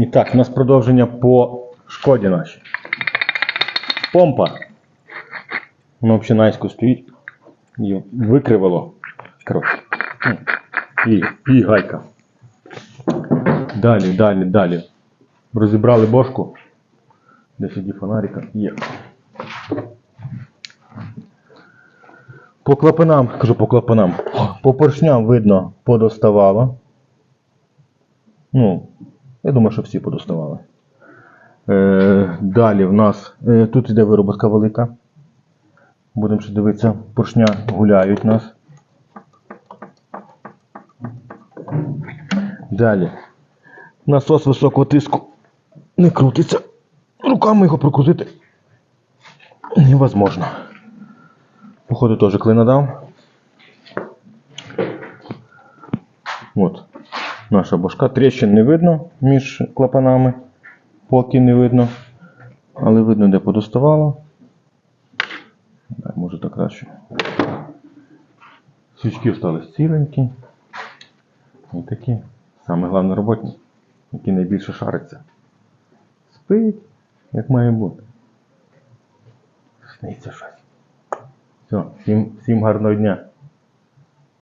І так, у нас продовження по шкоді нашій. Помпа. Воно взагалі наїсько стоїть. Її викривало. Коротше. Ну, І, і гайка. Далі, далі, далі. Розібрали бошку. Де сиді фонарика? Є. По клапанам, кажу по клапанам. По поршням видно, подоставало. Ну, я думаю, що всі подоставали. Е, далі в нас е, тут йде вироботка велика. Будемо ще дивитися, поршня гуляють нас. Далі. Насос високого тиску не крутиться. Руками його прокрутити невозможно. Походу теж клина дав. От. Наша башка. Тріщин не видно між клапанами. Поки не видно. Але видно, де подоставало. Так, може так краще. Свічки остались ціленькі. І такі. Саме головне роботні, які найбільше шариться. Спить, як має бути. Сниться щось. Все, всім, всім гарного дня.